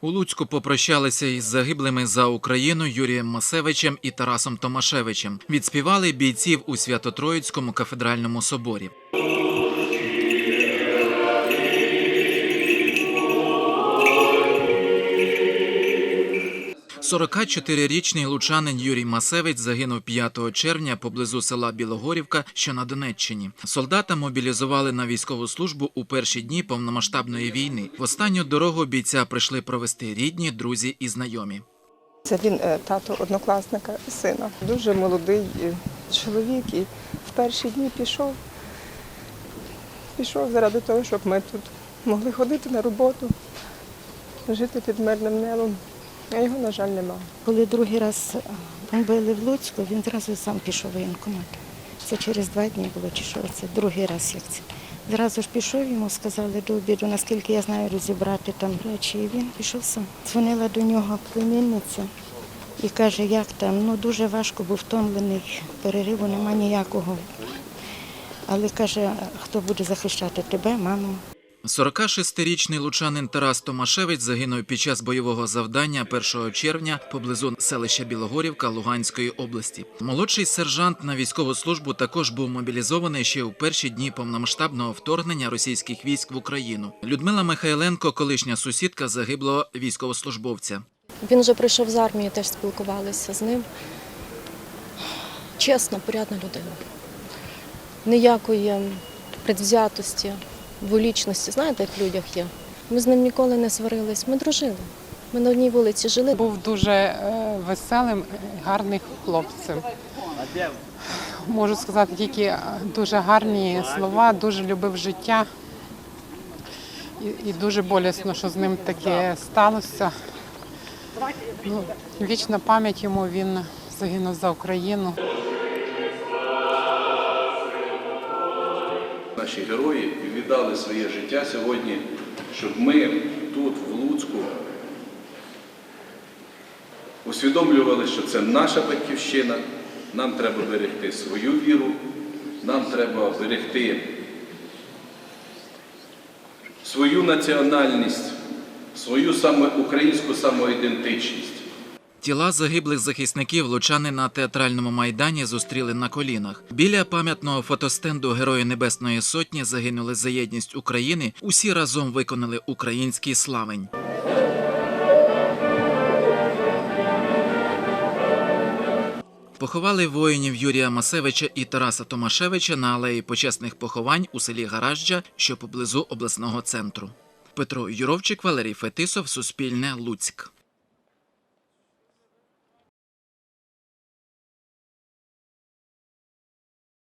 У Луцьку попрощалися із загиблими за Україну Юрієм Масевичем і Тарасом Томашевичем. Відспівали бійців у Свято-Троїцькому кафедральному соборі. 44-річний лучанин Юрій Масевич загинув 5 червня поблизу села Білогорівка, що на Донеччині. Солдата мобілізували на військову службу у перші дні повномасштабної війни. В останню дорогу бійця прийшли провести рідні, друзі і знайомі. Це він е, тато однокласника сина. Дуже молодий е, чоловік і в перші дні пішов. Пішов заради того, щоб ми тут могли ходити на роботу, жити під мирним небом. А його, на жаль, нема. Коли другий раз бомбили в Луцьку, він одразу сам пішов в воєнкомат. Це через два дні було чи що, це другий раз як це. Зразу ж пішов, йому сказали до обіду, наскільки я знаю, розібрати там речі. І він пішов сам. Дзвонила до нього племінниця і каже, як там, ну дуже важко, був втомлений, перериву нема ніякого. Але каже, хто буде захищати тебе, маму? 46-річний лучанин Тарас Томашевич загинув під час бойового завдання 1 червня поблизу селища Білогорівка Луганської області. Молодший сержант на військову службу також був мобілізований ще у перші дні повномасштабного вторгнення російських військ в Україну. Людмила Михайленко, колишня сусідка загиблого військовослужбовця. Він вже прийшов з армії, теж спілкувалися з ним. Чесна, порядна людина. Ніякої предвзятості, дволічності, знаєте, як в людях є. Ми з ним ніколи не сварились, ми дружили. Ми на одній вулиці жили. Був дуже е, веселим, гарним хлопцем. Можу сказати тільки е, дуже гарні слова, дуже любив життя. І, і дуже болісно, що з ним таке сталося. Ну, вічна пам'ять йому він загинув за Україну. Наші герої віддали своє життя сьогодні, щоб ми тут, в Луцьку, усвідомлювали, що це наша батьківщина, нам треба берегти свою віру, нам треба берегти свою національність, свою українську самоідентичність. Тіла загиблих захисників лучани на театральному майдані зустріли на колінах. Біля пам'ятного фотостенду Герої Небесної Сотні загинули за єдність України. Усі разом виконали український славень. Поховали воїнів Юрія Масевича і Тараса Томашевича на алеї почесних поховань у селі Гаражджа, що поблизу обласного центру. Петро Юровчик, Валерій Фетисов, Суспільне, Луцьк.